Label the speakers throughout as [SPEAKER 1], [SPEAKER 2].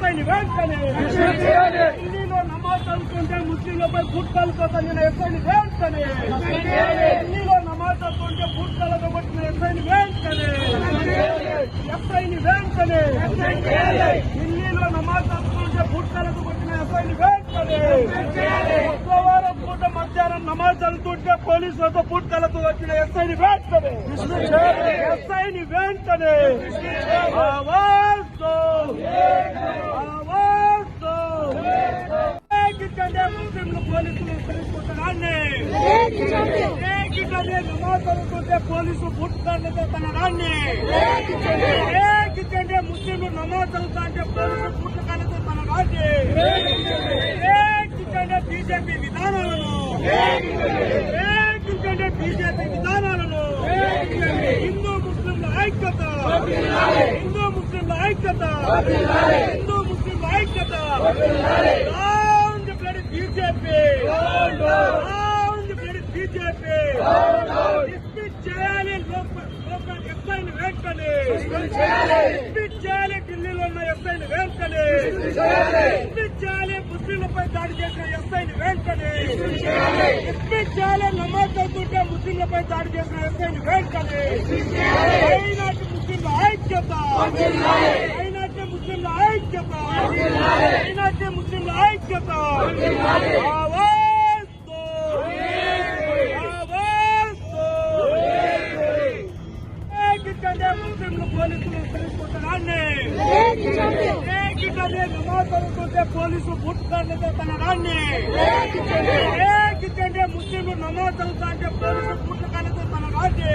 [SPEAKER 1] ఎస్ఐని వెంటనే ఢిల్లీలో నమాజ్ చదువుకుంటే ముస్లింలపై గుట్కలతో తగిన ఎస్ఐని వెంటనే ఢిల్లీలో నమాజ్ చదువుతుంటే గుట్కలతో కొట్టిన ఎస్ఐని వెంటనే ఎస్ఐని వెంటనే ఢిల్లీలో నమాజ్ చదువుతుంటే గుట్కలతో కొట్టిన ఎస్ఐని వెంటనే శుక్రవారం పూట మధ్యాహ్నం నమాజ్ చదువుతుంటే పోలీసులతో గుట్కలతో వచ్చిన ఎస్ఐని వెంటనే ఎస్ఐని వెంటనే ఆవాజ్ దో ఆవాజ్ దో ఏకిటండే ముస్లింలు పోలీసులు తెలుసుకుంటున్నాన్ని ఏకిటండే నమాజ్ చదువుతుంటే పోలీసు గుట్కలతో తన రాన్ని ఏకిటండే ముస్లింలు నమాజ్ చదువుతా అంటే పోలీసు గుట్కలతో తన రాన్ని ఏకిటండే బీజేపీ విధానాలను ఏకిటండే బీజేపీ విధానాలను. హిందూ ముస్లింల ఐక్యత. హిందూ ముస్లింల ఐక్యత. హిందూ ముస్లింల ఐక్యత down the bloody BJP down the bloody BJP dismiss చేయాలి లోక- లోక ఎస్ఐని వెంటనే డిస్మిస్ చేయాలి ఢిల్లీలో ఉన్న ఎస్ఐని వెంటనే చేయాలి ముస్లింలపై దాడి చేసిన ఎస్ఐని వెంటనే చేయాలి నమాజ్ చదువుతుంటే ముస్లింలపై దాడి చేసిన ఎస్ఐని వెంటనే అయినట్టు ముస్లింల ఐక్యత. అయినట్టు ముస్లింల ఐక్యత. అయినట్టు ముస్లింల ఐక్యత. ఏకిటండే పోలీసు గుట్కాళ్ళతో తన రాన్ని ఏకిటండే ముస్లింలు నమాజ్ చదువుతా అంటే పోలీసు గుట్కాళ్ళతో తన రాన్ని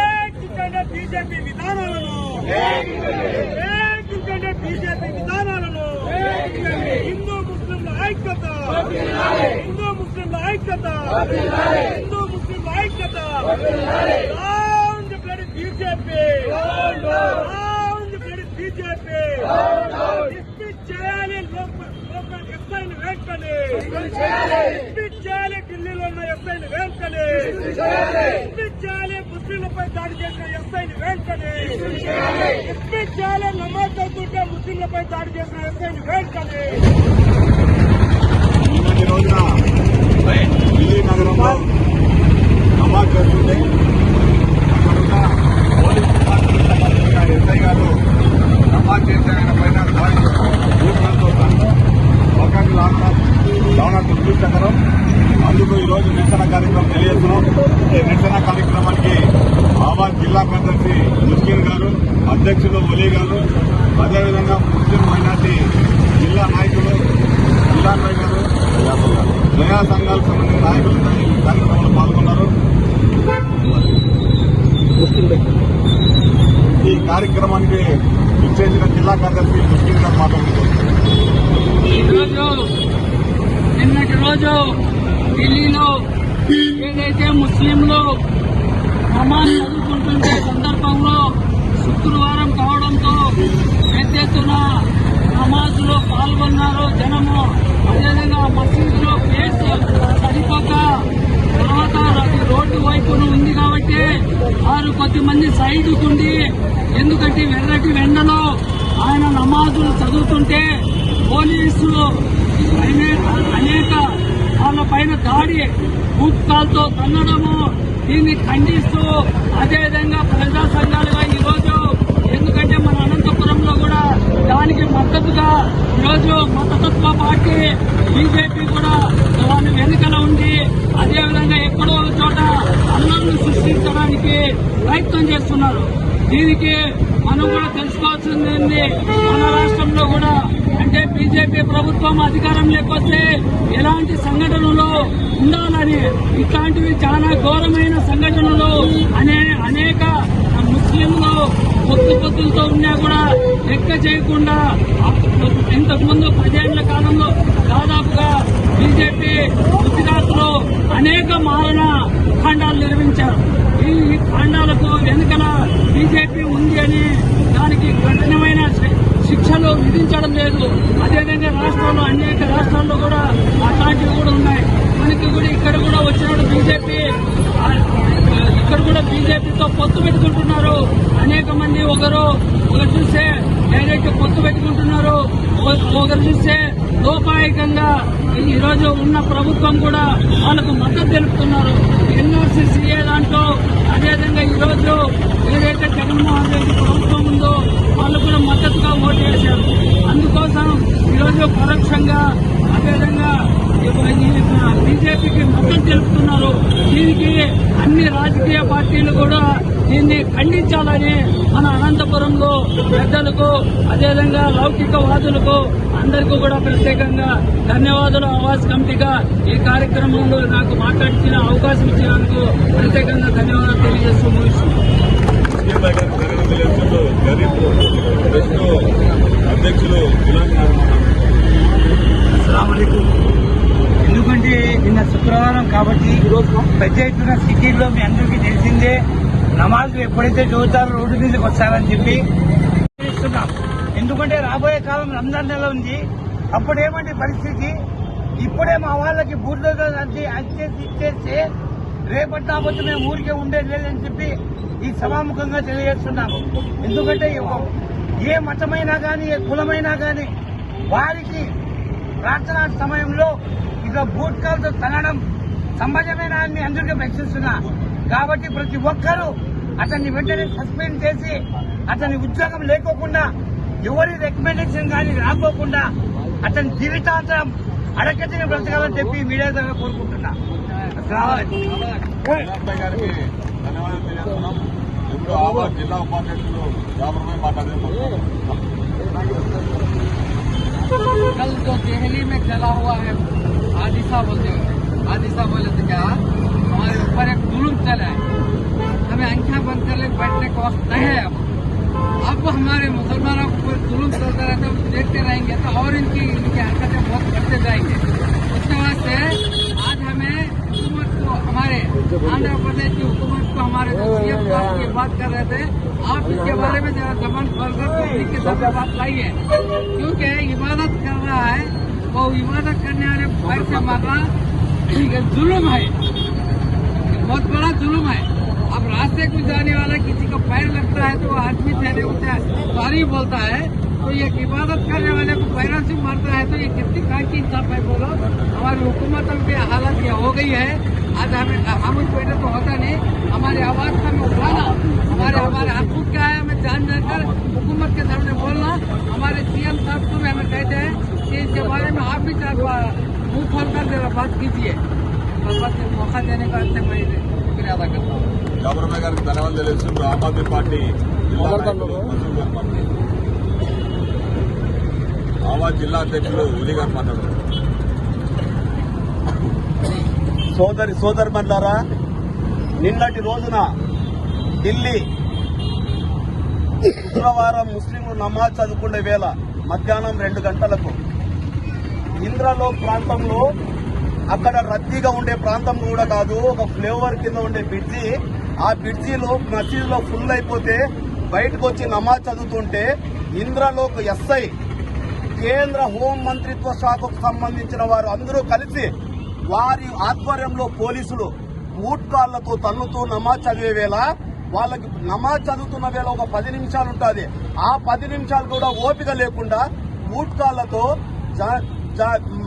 [SPEAKER 1] ఏకిటండే బీజేపీ విధానాలను ఏకిటండే బీజేపీ విధానాలను హిందూ ముస్లింల ఐక్యత హిందూ ముస్లింల ఐక్యత హిందూ ముస్లింల ఐక్యత డిస్మిస్ చేయాలి ఎస్ఐని వెంటనే డిస్మిస్ చేయాలి ఢిల్లీలో ఉన్న ఎస్ఐని వెంటనే డిస్మిస్ చేయాలి ముస్లింలపై దాడి చేసిన ఎస్ఐని వెంటనే డిస్మిస్ చేయాలి నమాజ్ చదువుతుంటే ముస్లింలపై దాడి చేసిన ఎస్ఐని వెంటనే
[SPEAKER 2] నిన్నటి రోజున ఢిల్లీ నగరంలో నమాజ్ చేస్తుంటే అక్కడున్న పోలీస్ డిపార్ట్మెంట్ సంబంధించిన ఎస్ఐ గారు నమాజ్ చేసే ఆయన పైన దాడి బూట్లతో పక్కకు లాగడం దావణ దుర్దృష్టకరం అందుకు ఈరోజు నిరసన కార్యక్రమం తెలియజేస్తున్నాం ఈ నిరసన కార్యక్రమానికి ఆవాజ్ జిల్లా కార్యదర్శి ముస్లిం గారు అధ్యక్షులు ఒలీ గారు అదేవిధంగా ముస్లిం మైనార్టీ జిల్లా నాయకులు జిల్లాపై గారు దయా సంఘాలకు సంబంధించిన నాయకులు ఈ కార్యక్రమంలో పాల్గొన్నారు. ఈ కార్యక్రమానికి ఇచ్చేసిన జిల్లా కార్యదర్శి ముస్లిం గారు మాట్లాడుతున్నారు
[SPEAKER 1] నిన్నటి రోజు ఢిల్లీలో ఏదైతే ముస్లింలు నమాజ్ చదువుకుంటుంటే సందర్భంలో శుక్రవారం కావడంతో పెద్ద ఎత్తున పాల్గొన్నారు జనము. అదేవిధంగా మసీదులో ప్లేస్ సరిపోక తర్వాత అది రోడ్డు వైపున ఉంది కాబట్టి వారు కొద్దిమంది సైడుకుండి ఎందుకంటే వెర్రటి వెండలో ఆయన నమాజులు చదువుతుంటే పోలీసులు అనేక వాళ్ళ పైన దాడి భూత్కాలతో తన్నడము దీన్ని ఖండిస్తూ అదేవిధంగా ప్రజా సంఘాలుగా ఈరోజు ఎందుకంటే మన అనంతపురంలో కూడా దానికి మద్దతుగా ఈరోజు మతతత్వ పార్టీ బీజేపీ కూడా దాని వెనుకల ఉండి అదేవిధంగా ఎక్కడో చోట అల్లర్లు సృష్టించడానికి ప్రయత్నం చేస్తున్నారు. దీనికి మనం కూడా తెలుసుకోవాల్సింది ఏంది, మన రాష్ట్రంలో కూడా అంటే బీజేపీ ప్రభుత్వం అధికారం లేకపోతే ఎలాంటి సంఘటనలు ఉండాలని ఇట్లాంటివి చాలా ఘోరమైన సంఘటనలు అనే అనేక ముస్లింలు పొత్తు పొత్తులతో ఉన్నా కూడా లెక్క చేయకుండా ఇంతకుముందు పదేళ్ళ కాలంలో దాదాపుగా బీజేపీ గుజరాత్లో అనేక మారణ ఖండాలు నిర్మించారు. ఈ ఖండాలకు వెనుకల బీజేపీ ఉంది అని దానికి కఠినమైన శిక్షలు విధించడం లేదు. అదేవిధంగా రాష్ట్రంలో అనేక రాష్ట్రాల్లో కూడా అట్లాంటివి కూడా ఉన్నాయి. మనకి కూడా ఇక్కడ
[SPEAKER 3] బీజేపీతో పొత్తు పెట్టుకుంటున్నారు అనేక మంది ఒకరు ఒకరు చూస్తే డైరెక్ట్ పొత్తు పెట్టుకుంటున్నారు ఒకరు చూస్తే లోపాయకంగా ఈరోజు ఉన్న ప్రభుత్వం కూడా వాళ్ళకు మద్దతు తెలుపుతున్నారు. ఎన్ఆర్సీ సీఏ దాంట్లో అందరికీ కూడా ప్రత్యేకంగా ధన్యవాదాలు. ఆవాస్ కమిటీగా ఈ కార్యక్రమంలో నాకు మాట్లాడిన అవకాశం ఇచ్చినందుకు ప్రత్యేకంగా ధన్యవాదాలు తెలియజేస్తూ ముగిస్తున్నాను.
[SPEAKER 2] అధ్యక్షులు
[SPEAKER 4] ఎందుకంటే నిన్న శుక్రవారం కాబట్టి పెద్ద ఎత్తున సిటీల్లో మీ అందరికీ తెలిసిందే నమాజులు ఎప్పుడైతే చదువుతారో రోడ్డు మీదకి వస్తారని చెప్పి. తెలుస్తున్నాం ఎందుకంటే రాబోయే కాలం రంజాన్ నెల ఉంది. అప్పుడేమండి పరిస్థితి? ఇప్పుడే మా వాళ్ళకి బూర్లో అంది అచ్చేసి ఇచ్చేస్తే రేపటి నాపొద్దు మేము ఊరికే ఉండేది లేదని చెప్పి ఈ సభాముఖంగా తెలియజేస్తున్నాము. ఎందుకంటే ఏ మతమైనా కానీ ఏ కులమైనా కానీ వారికి ప్రార్థనా సమయంలో ఇక బూట్కాలతో తనడం సమాజమైన అని అందరికీ ప్రశ్నిస్తున్నా. కాబట్టి ప్రతి ఒక్కరూ అతన్ని వెంటనే సస్పెండ్ చేసి అతని ఉద్యోగం లేకోకుండా ఎవరి రికమెండేషన్ కానీ రాకోకుండా అతని జీవితాంతరం అడగతిని బ్రతకాలని చెప్పి మీడియా ద్వారా కోరుకుంటున్నా అస్సలాము
[SPEAKER 2] గులాంబాయ్ గారికి ధన్యవాదాలు తెలియజేస్తున్నాం ఇప్పుడు ఆవాజ్ జిల్లా ఉపాధ్యక్షులు జాబర్భాయ్ మాట్లాడారు
[SPEAKER 3] कल जो दिल्ली में चला हुआ है हादिसा बोलते हुए हादिसा बोले तो क्या हमारे ऊपर एक जुलूम चला है हमें आंखें बंद कर ले बैठने का वक्त नहीं है अब हमारे मुसलमानों के जुलूम चलता रहता है हम देखते रहेंगे तो और इनकी इनकी हरकतें बहुत बढ़ते जाएँगे। उसके वास्ते आज हमें हुकूमत को, हमारे आंध्र प्रदेश की हुकूमत को हमारे जो सीएम साहब की बात कर रहे थे। आप इसके बारे में जरा जबान खोलकर पब्लिक के सामने बात लाइए। क्योंकि इबादत कर रहा है, वो इबादत करने वाले पैर से मारना जुल्म है। बहुत बड़ा जुल्म है। अब रास्ते को जाने वाला किसी का पैर लगता है तो आदमी ठहरे उठा सॉरी बोलता है। तो ये इबादत करने वाले को पैरों से मारता है तो ये कितनी कहाँ की इंसाफ है बोलो। हमारी हुकूमत की हालत यह हो गई है। आज हमें, हम उस पहले तो होता नहीं, हमारी आवाज़ का हमें उठाना, हमारे हमारे हाथ हकूक क्या है, हमें जान जानकर हुकूमत के सामने बोलना। हमारे सीएम साहब को भी हमें कहते हैं कि इसके बारे में आप भी मुँह खोल कर जरा बात कीजिए। बस मौका देने का अच्छे मैं
[SPEAKER 2] గారికి ధన్యవాదాలు ఆమ్ ఆద్మీ పార్టీ ఆవా జిల్లా అధ్యక్షుడు ఉలి గారు మాట్లాడారు
[SPEAKER 1] సోదరి సోదరి మండలారా నిన్నటి రోజున ఢిల్లీ శుక్రవారం ముస్లింలు నమాజ్ చదువుకునే వేళ మధ్యాహ్నం రెండు గంటలకు ఇంద్రలో ప్రాంతంలో అక్కడ రద్దీగా ఉండే ప్రాంతం కూడా కాదు ఒక ఫ్లేవర్ కింద ఉండే బ్రిడ్జి. ఆ బ్రిడ్జిలో మసీదులో ఫుల్ అయిపోతే బయటకు వచ్చి నమాజ్ చదువుతుంటే ఇంద్రలోక్ ఎస్ఐ కేంద్ర హోం మంత్రిత్వ శాఖకు సంబంధించిన వారు అందరూ కలిసి వారి ఆధ్వర్యంలో పోలీసులు ఊట్కాళ్ళతో తన్నుతూ నమాజ్ చదివే వేళ వాళ్ళకి నమాజ్ చదువుతున్న వేళ ఒక పది నిమిషాలు ఉంటుంది. ఆ పది నిమిషాలు కూడా ఓపిక లేకుండా ఊట్కాళ్ళతో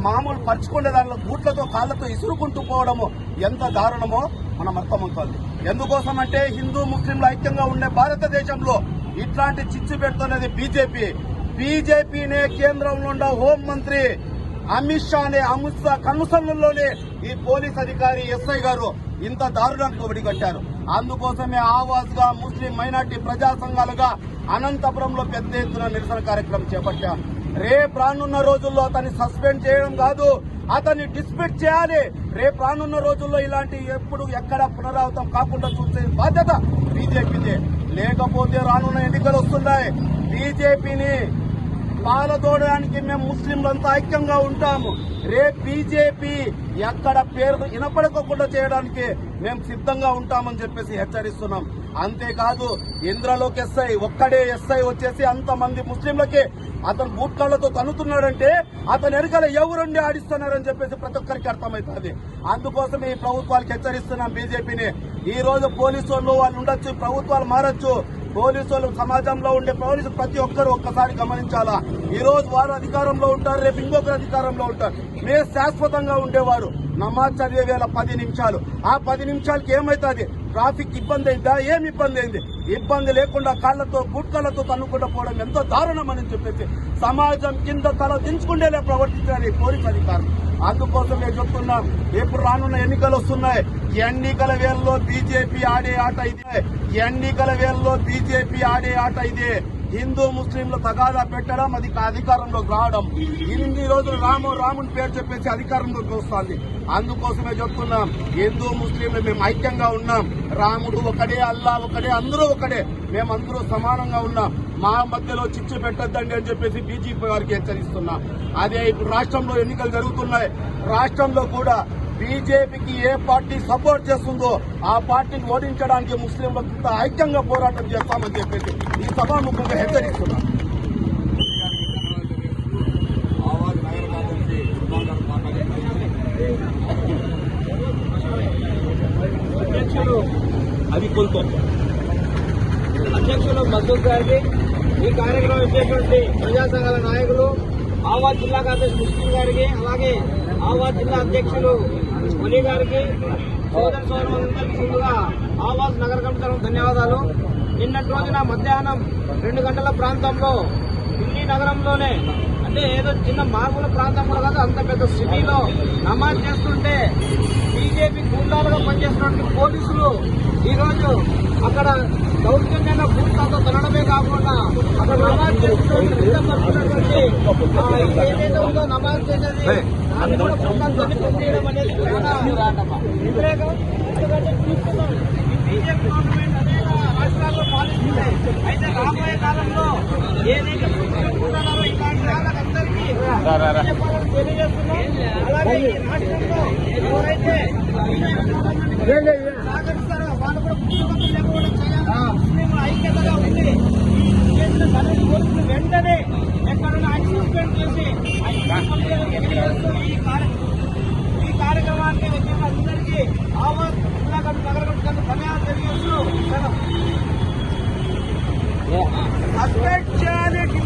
[SPEAKER 1] మామూలు పరుచుకునే దానిలో బూట్లతో కాళ్ళతో ఇసురుకుంటూ పోవడము ఎంత దారుణమో మనం అర్థమవుతుంది. ఎందుకోసం అంటే హిందూ ముస్లింలు ఐక్యంగా ఉండే భారతదేశంలో ఇట్లాంటి చిచ్చు పెడుతున్నది బీజేపీ. బీజేపీనే కేంద్రంలో ఉన్న హోం మంత్రి అమిత్ షానే అమిత్ షా కనుసన్నల్లోనే ఈ పోలీస్ అధికారి ఎస్ఐ గారు ఇంత దారుణంగా ఒడిగట్టారు అందుకోసమే ఆవాజ్గా ముస్లిం మైనార్టీ ప్రజా సంఘాలుగా అనంతపురంలో పెద్ద ఎత్తున నిరసన కార్యక్రమం చేపట్టాం రేపు రానున్న రోజుల్లో అతన్ని సస్పెండ్ చేయడం కాదు అతన్ని డిస్మిట్ చేయాలి. రేపు రానున్న రోజుల్లో ఇలాంటి ఎప్పుడు ఎక్కడ పునరావృతం కాకుండా చూసే బాధ్యత బీజేపీదే. లేకపోతే రానున్న ఎన్నికలు వస్తున్నాయి. బీజేపీని పాలదోడడానికి మేము ముస్లింలంతా ఐక్యంగా ఉంటాము. రేపు బీజేపీ ఎక్కడ పేరు వినపడకుండా చేయడానికి మేము సిద్ధంగా ఉంటామని చెప్పేసి హెచ్చరిస్తున్నాం. అంతేకాదు ఇంద్రలోకి ఎస్ఐ ఒక్కడే ఎస్ఐ వచ్చేసి అంతమంది ముస్లింలకి అతను బూట్కాళ్ళతో తనుతున్నాడంటే అతను ఎనకాల ఎవరుండి ఆడిస్తున్నారని చెప్పేసి ప్రతి ఒక్కరికి అర్థమవుతుంది. అందుకోసం ఈ ప్రభుత్వాలకు హెచ్చరిస్తున్నాం బీజేపీని. ఈ రోజు పోలీసు వాళ్ళు వాళ్ళు ఉండొచ్చు ప్రభుత్వాలు మారచ్చు పోలీసులు సమాజంలో ఉండే పోలీసు ప్రతి ఒక్కరు ఒక్కసారి గమనించాలా? ఈ రోజు వారు అధికారంలో ఉంటారు రేపు ఇంకొకరు అధికారంలో ఉంటారు. మీరు శాశ్వతంగా ఉండేవారు. నమాజ్ చదివే వేళ పది నిమిషాలు. ఆ పది నిమిషాలకి ఏమైతుంది? ట్రాఫిక్ ఇబ్బంది అయిందా? ఏం ఇబ్బంది అయింది? ఇబ్బంది లేకుండా కాళ్ళతో గుట్కలతో తన్నుకుండా పోవడం ఎంతో దారుణం అని చెప్పేసి సమాజం కింద తల దించుకుండేలే ప్రవర్తించారు ఈ పోలీస్ అధికారులు. అందుకోసమే చెప్తున్నాం ఇప్పుడు రానున్న ఎన్నికలు వస్తున్నాయి. ఎన్నికల వేళలో బీజేపీ ఆడే ఆట ఇదే. ఎన్నికల వేళలో బీజేపీ ఆడే ఆట ఇదే. హిందూ ముస్లింలు తగాదా పెట్టడం అది అధికారంలోకి రావడం. ఇన్ని రోజులు రాము రాముని పేరు చెప్పేసి అధికారంలోకి వస్తుంది. అందుకోసమే చెప్తున్నాం హిందూ ముస్లింలు మేము ఐక్యంగా ఉన్నాం. రాముడు ఒకడే అల్లా ఒకడే అందరూ ఒకడే. మేమందరూ సమానంగా ఉన్నాం. మా మధ్యలో చిచ్చు పెట్టద్దండి అని చెప్పేసి బీజేపీ వారికి హెచ్చరిస్తున్నాం. అదే ఇప్పుడు రాష్ట్రంలో ఎన్నికలు జరుగుతున్నాయి. రాష్ట్రంలో కూడా బీజేపీకి ఏ పార్టీ సపోర్ట్ చేస్తుందో ఆ పార్టీని ఓడించడానికి ముస్లింలతో ఐక్యంగా పోరాటం చేస్తామని చెప్పేసి ఈ సభాముఖంగా హెచ్చరిస్తున్నాం.
[SPEAKER 2] అధ్యక్షులు అది కొంత.
[SPEAKER 5] అధ్యక్షులు అధ్యక్షులు మద్దతు గారికి ఈ కార్యక్రమం ఇచ్చేటువంటి ప్రజా సంఘాల నాయకులు ఆవాద్ జిల్లా కార్యదర్శి ముస్లిం గారికి అలాగే ఆవాజ్ జిల్లా అధ్యక్షులు ఒలి గారికి సోదర సోదరులందరికీ ముందుగా ఆవాజ్ నగర కమిటీ ధన్యవాదాలు. నిన్నటి రోజున మధ్యాహ్నం రెండు గంటల ప్రాంతంలో ఢిల్లీ నగరంలోనే అంటే ఏదో చిన్న మార్పుల ప్రాంతంలో కాదు అంత పెద్ద సిటీలో నమాజ్ చేస్తుంటే బీజేపీ గుండాలుగా పనిచేస్తున్నటువంటి పోలీసులు ఈరోజు అక్కడ దౌర్జన్యంగా భూమితో తనడమే కాకుండా అక్కడ నమాజ్ చేస్తున్నటువంటి ఏదైతే ఉందో నమాజ్ చేసేది దాన్ని కూడా బృందాలు తనిఖీ చేయడం అనేది చాలా వ్యతిరేకం. ఎందుకంటే చూస్తున్నాం ఈ బీజేపీ గవర్నమెంట్ అనేక రాష్ట్రాల్లో పాలిస్తుంది అయితే రాబోయే కాలంలో ఏదైతే ఇలాంటి వాళ్ళకందరికీ తెలియజేస్తున్నాం. అలాగే ఈ రాష్ట్రంలో ఎవరైతే
[SPEAKER 6] అంబేద్కర్ జానకి